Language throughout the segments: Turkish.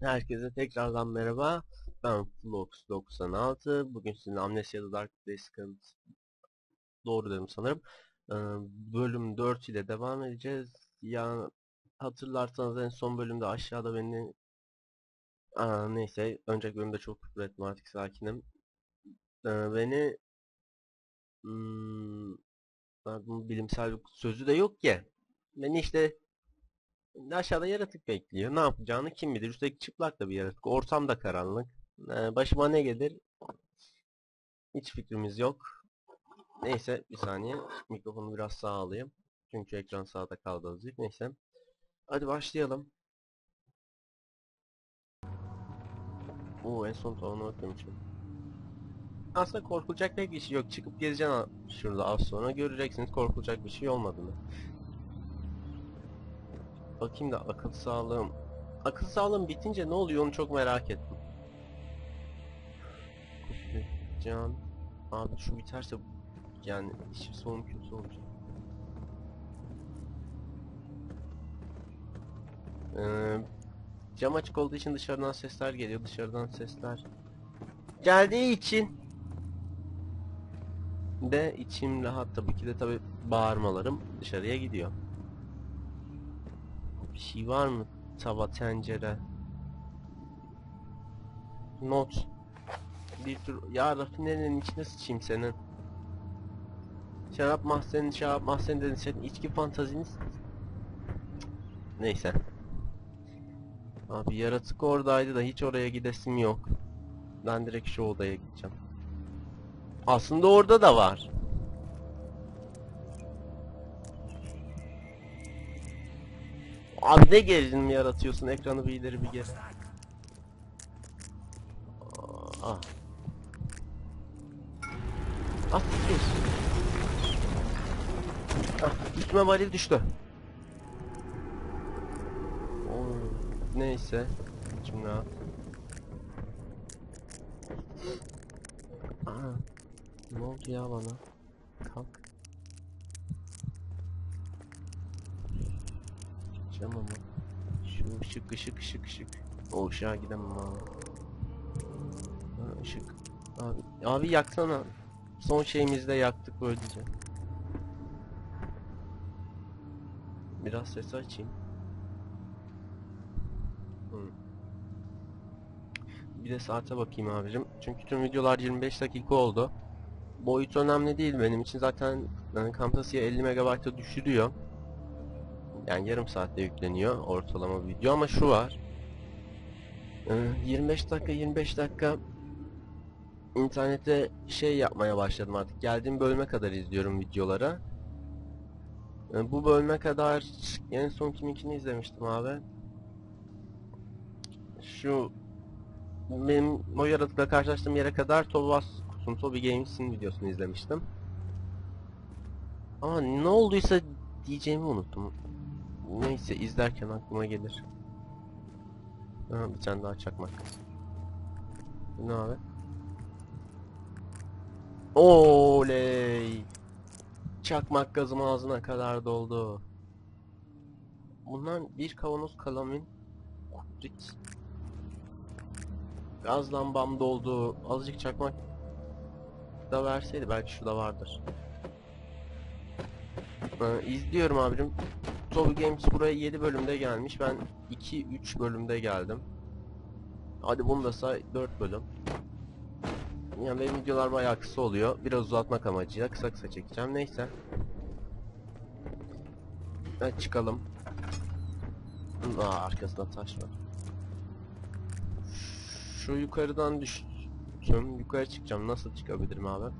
Herkese tekrardan merhaba. Ben Flox96. Bugün sizinle Amnesia The Dark Descent doğru dedim sanırım. Bölüm 4 ile devam edeceğiz. Ya hatırlarsanız en son bölümde aşağıda beni Aa, neyse önceki bölümde çok küfür ettim artık sakinim. Beni hmm, bilimsel sözü de yok ki. Beni işte aşağıda yaratık bekliyor. Ne yapacağını kim bilir. Üstelik çıplak da bir yaratık. Ortam da karanlık. Ee, başıma ne gelir? Hiç fikrimiz yok. Neyse bir saniye. Mikrofonu biraz sağa alayım. Çünkü ekran sağda kaldı azıcık. Neyse. Hadi başlayalım. Oo en son tavanı bakmışım. Aslında korkulacak pek bir şey yok. Çıkıp gezeceksin şurada az sonra. Göreceksiniz korkulacak bir şey olmadığını. Bakayım da akıl sağlığım. Akıl sağlığım bitince ne oluyor onu çok merak ettim. Can. Abi şu biterse yani işin sonu kötü olacak. Ee, cam açık olduğu için dışarıdan sesler geliyor. Dışarıdan sesler geldiği için de içim rahat tabii ki de tabii bağırmalarım dışarıya gidiyor. Bir şey var mı? Tava, tencere. Not. Bir tür... Ya rafinerinin içine sıçayım senin. Şarap mahzeni, şarap mahzeni dedin senin içki fantaziniz. Neyse. Abi yaratık oradaydı da hiç oraya gidesim yok. Ben direkt şu odaya gideceğim. Aslında orada da var. Abi ne gerilim yaratıyorsun ekranı bir ileri bir geri. Ah. Ah tutuyorsun. Ah üstüme varil düştü. Oo, neyse. Şimdi rahat. Aa, ne oldu ya bana? Kalk. Gideceğim ama. Şu ışık ışık ışık ışık. O ışığa gidemem abi. Ha, ışık. Abi, abi yaksana. Son şeyimizde yaktık böylece. Biraz ses açayım. Bir de saate bakayım abicim. Çünkü tüm videolar 25 dakika oldu. Boyut önemli değil benim için. Zaten yani Camtasia 50 MB'a düşürüyor. Yani yarım saatte yükleniyor ortalama video ama şu var. 25 dakika 25 dakika internette şey yapmaya başladım artık. Geldiğim bölüme kadar izliyorum videolara. Bu bölüme kadar en son kiminkini izlemiştim abi. Şu benim o yaratıkla karşılaştığım yere kadar Tobas Kusun Toby Games'in videosunu izlemiştim. Ama ne olduysa diyeceğimi unuttum. Neyse izlerken aklıma gelir. Ha, bir tane daha çakmak. Ne abi? Oley! Çakmak gazım ağzına kadar doldu. Bundan bir kavanoz kalamin kuprit Gaz lambam doldu. Azıcık çakmak da verseydi belki şurada vardır. Ee, izliyorum abicim. Toby Games buraya 7 bölümde gelmiş. Ben 2-3 bölümde geldim. Hadi bunu da say 4 bölüm. Yani benim videolar bayağı kısa oluyor. Biraz uzatmak amacıyla kısa kısa çekeceğim. Neyse. Evet çıkalım. Aa arkasında taş var. Şu yukarıdan düştüm. Yukarı çıkacağım. Nasıl çıkabilirim abi?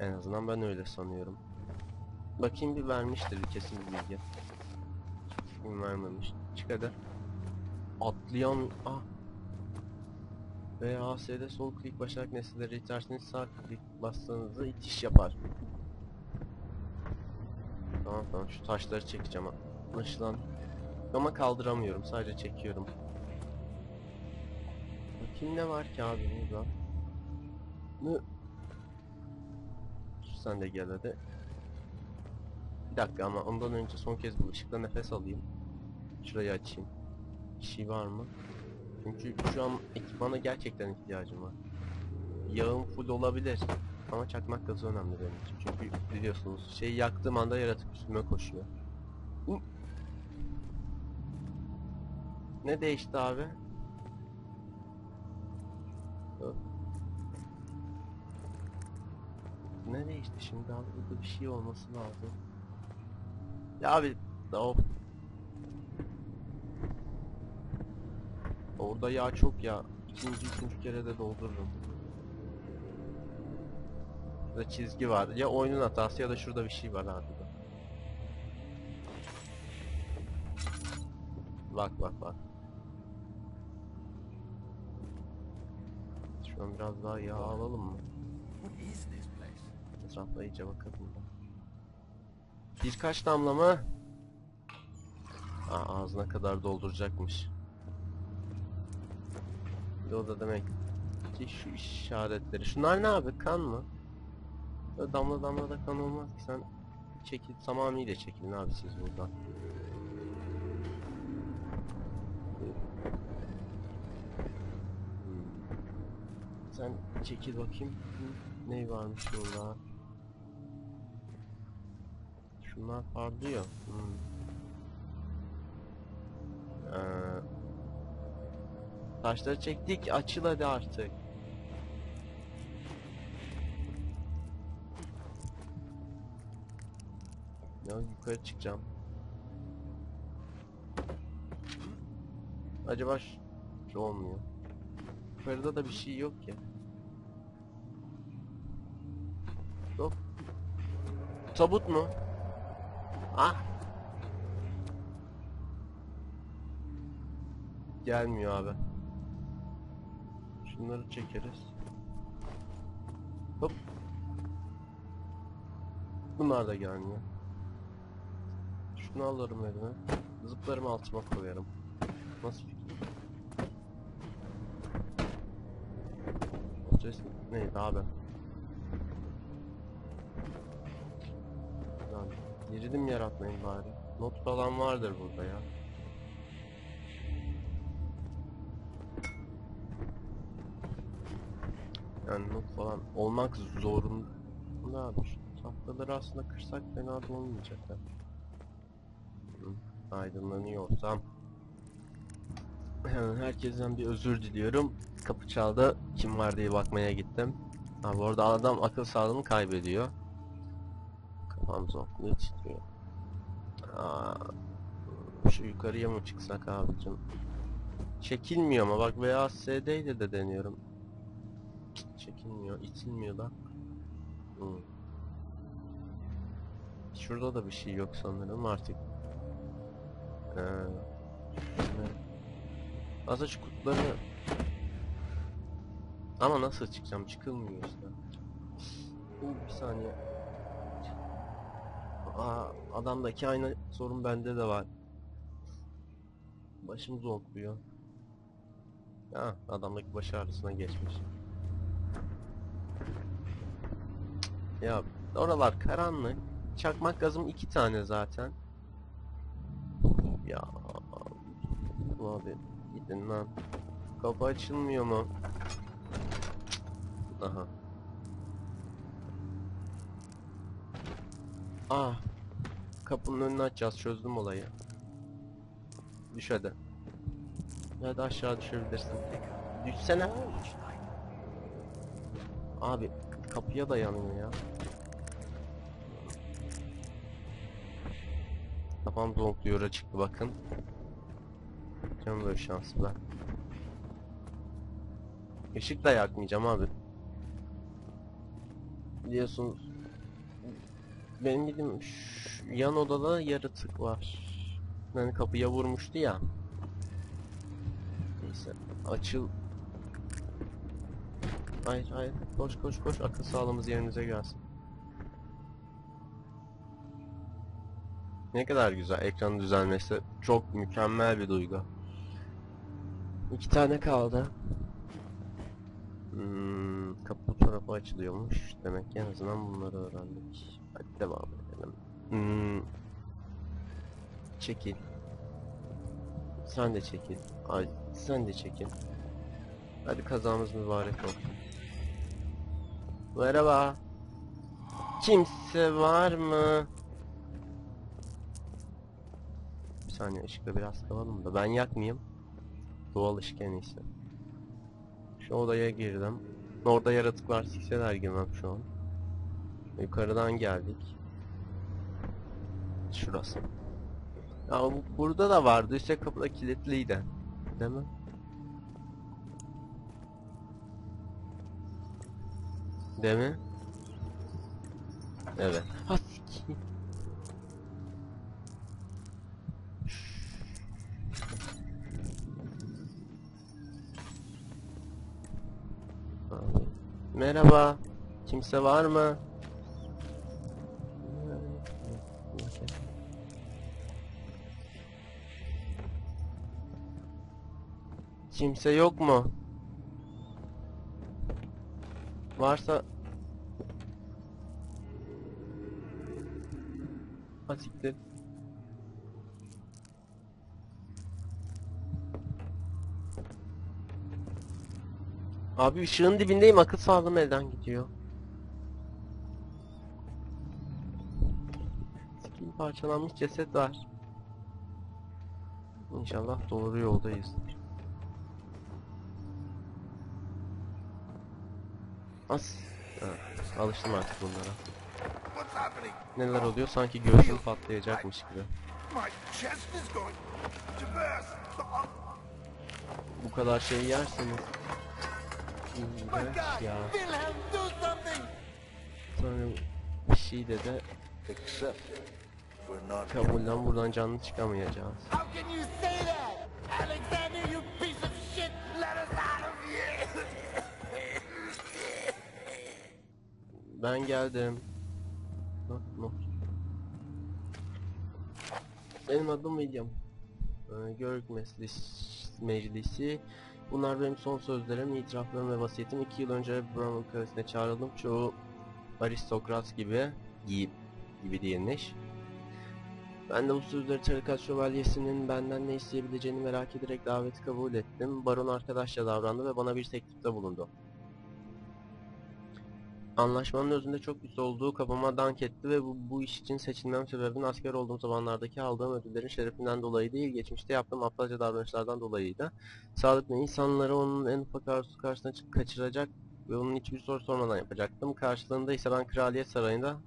En azından ben öyle sanıyorum. Bakayım bir vermiştir kesin bir bilgi. Kim vermemiş. Çık hadi. Atlayan... Ah. VAS'de sol klik başarak nesneleri iterseniz sağ klik bastığınızda itiş yapar. Tamam tamam şu taşları çekeceğim. Anlaşılan. Ama kaldıramıyorum sadece çekiyorum. Bakayım ne var ki abi burada. Ne? Sen de gel hadi. Dakika ama ondan önce son kez bu ışıkla nefes alayım. Şurayı açayım. bir şey var mı? Çünkü şu an ekipmana gerçekten ihtiyacım var. Yağım full olabilir. Ama çakmak gazı önemli benim için. Çünkü biliyorsunuz şeyi yaktığım anda yaratık üstüme koşuyor. Ne değişti abi? Ne değişti şimdi abi? Burada bir şey olması lazım. Ya abi of. Orada yağ çok ya. İkinci, üçüncü kere de doldururum. Burada çizgi var. Ya oyunun hatası ya da şurada bir şey var abi. Bak bak bak. Şu an biraz daha yağ alalım mı? Etrafta iyice bakalım. Birkaç damla mı? Aa, ağzına kadar dolduracakmış. Bir o da demek ki şu işaretleri. Şunlar ne abi? Kan mı? Böyle damla damla da kan olmaz ki sen çekil tamamıyla çekilin abi siz buradan. Hmm. Sen çekil bakayım. Ne varmış burada? Şunlar parlıyor. Hmm. Ee, taşları çektik. Açıl hadi artık. Ya yukarı çıkacağım. Acaba şu, şu olmuyor. Yukarıda da bir şey yok ki. Yok. Tabut mu? Ah. Gelmiyor abi. Şunları çekeriz. Hop. Bunlar da gelmiyor. Şunu alırım elime. Zıplarım altıma koyarım. Nasıl fikir? Ses neydi abi? Gerilim yaratmayın bari. Not falan vardır burada ya. Yani not falan olmak zorunda abi. Şu tahtaları aslında kırsak fena da olmayacak ha. Aydınlanıyorsam. Hemen herkesten bir özür diliyorum. Kapı çaldı. Kim var diye bakmaya gittim. Ha bu arada adam akıl sağlığını kaybediyor. Kafam zonkluyor titriyor. Şu yukarıya mı çıksak abicim? Çekilmiyor ama bak VASD ile de deniyorum. Çekilmiyor, itilmiyor da. Hı. Şurada da bir şey yok sanırım artık. Ee, evet. Aslında şu kutuları... Ama nasıl çıkacağım? Çıkılmıyor işte. Bir saniye. Aa, adamdaki aynı sorun bende de var. Başım zonkluyor. Ha, adamdaki baş ağrısına geçmiş. Ya oralar karanlık. Çakmak gazım iki tane zaten. Ya abi gidin lan. Kapı açılmıyor mu? Aha. Ah. Kapının önünü açacağız. Çözdüm olayı. Düş hadi. Hadi aşağı düşebilirsin. Düşsene. Abi kapıya dayanıyor ya. Kafam zonkluyor çıktı bakın. Canım böyle şanslı. Işık da yakmayacağım abi. Biliyorsunuz benim bildiğim yan odada yaratık var. Yani kapıya vurmuştu ya. Neyse açıl. Hayır hayır koş koş koş akıl sağlığımız yerimize gelsin. Ne kadar güzel ekran düzelmesi çok mükemmel bir duygu. İki tane kaldı. Hmm, kapı bu tarafa açılıyormuş. Demek en azından bunları öğrendik. Hadi devam edelim. Hmm. Çekil. Sen de çekil. Ay sen de çekil. Hadi kazamız mübarek olsun. Merhaba. Kimse var mı? Bir saniye ışıkla biraz kavalım da ben yakmayayım. Doğal ışık en iyisi. Şu odaya girdim. Orada yaratıklar sikseler girmem şu an. Yukarıdan geldik. Şurası. Ya bu, burada da vardı. İşte kapıda kilitliydi. Değil mi? Değil mi? Evet. Ha sikeyim. Abi. Merhaba. Kimse var mı? Kimse yok mu? Varsa Ha siktir. Abi ışığın dibindeyim akıl sağlığım elden gidiyor. Sikiyim parçalanmış ceset var. İnşallah doğru yoldayız. As. Ha, alıştım artık bunlara. Neler oluyor sanki göğsüm patlayacakmış gibi. Bu kadar şey yerseniz. Ya. Something! Sonra bir şey dedi. Kabulden buradan canlı çıkamayacağız. How can you say that? Alexander, you piece of shit! Let us out of here! Ben geldim. Not, not. Benim adım William. Ee, Meclisi, Meclisi. Bunlar benim son sözlerim, itiraflarım ve vasiyetim. İki yıl önce Bramwell Kalesi'ne çağrıldım. Çoğu aristokrat gibi, gibi, gibi diyeniş. Ben de bu sözleri tarikat şövalyesinin benden ne isteyebileceğini merak ederek daveti kabul ettim. Baron arkadaşça davrandı ve bana bir teklifte bulundu. Anlaşmanın özünde çok güçlü olduğu kafama dank etti ve bu, bu iş için seçilmem sebebin asker olduğum zamanlardaki aldığım ödüllerin şerefinden dolayı değil, geçmişte yaptığım aptalca davranışlardan dolayıydı. Ve insanları onun en ufak arzusu karşısına kaçıracak ve onun hiçbir soru sormadan yapacaktım. Karşılığında ise ben Kraliyet Sarayı'nda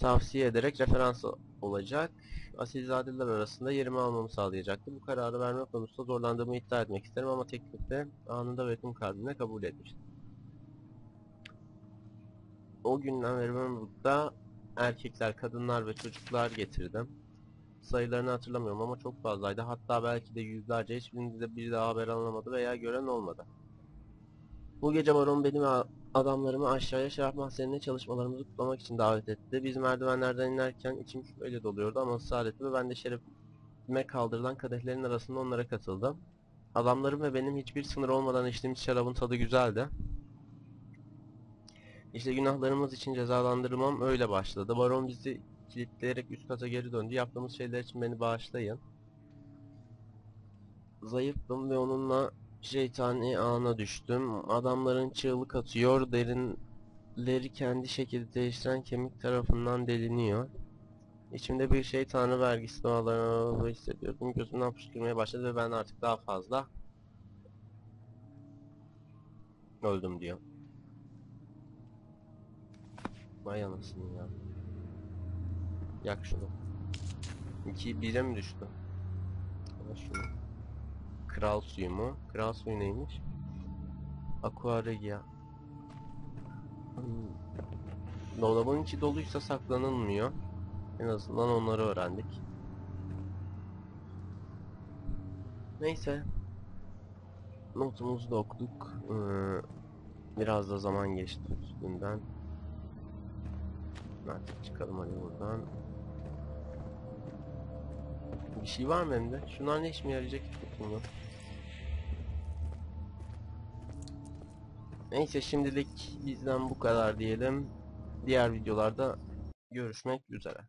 tavsiye ederek referans olacak. Asilzadeler arasında yerimi almamı sağlayacaktı. Bu kararı verme konusunda zorlandığımı iddia etmek isterim ama teklifi anında ve tüm kalbimle kabul etmiştim. O günden beri ben burada erkekler, kadınlar ve çocuklar getirdim. Sayılarını hatırlamıyorum ama çok fazlaydı. Hatta belki de yüzlerce hiçbirinde biri daha haber alamadı veya gören olmadı. Bu gece Baron beni ve adamlarımı aşağıya şarap mahzenine çalışmalarımızı kutlamak için davet etti. Biz merdivenlerden inerken içim şüpheyle doluyordu ama ısrar etti ve ben de şerefime kaldırılan kadehlerin arasında onlara katıldım. Adamlarım ve benim hiçbir sınır olmadan içtiğimiz şarabın tadı güzeldi. İşte günahlarımız için cezalandırmam öyle başladı. Baron bizi kilitleyerek üst kata geri döndü. Yaptığımız şeyler için beni bağışlayın. Zayıftım ve onunla şeytani ana düştüm. Adamların çığlık atıyor. Derinleri kendi şekilde değiştiren kemik tarafından deliniyor. İçimde bir şey tanrı vergisi doğalarını hissediyordum. Gözümden fışkırmaya başladı ve ben artık daha fazla öldüm diyor. Vay anasını ya. Yak şunu. 2 1'e mi düştü? Al şunu. Kral suyu mu? Kral suyu neymiş? Aqua Regia. Hmm. Dolabın içi doluysa saklanılmıyor. En azından onları öğrendik. Neyse. Notumuzu da okuduk. Ee, biraz da zaman geçti üstünden. Artık çıkalım hadi buradan. Bir şey var mı elimde? Şunlar ne işime yarayacak hiç yok. Neyse şimdilik bizden bu kadar diyelim. Diğer videolarda görüşmek üzere.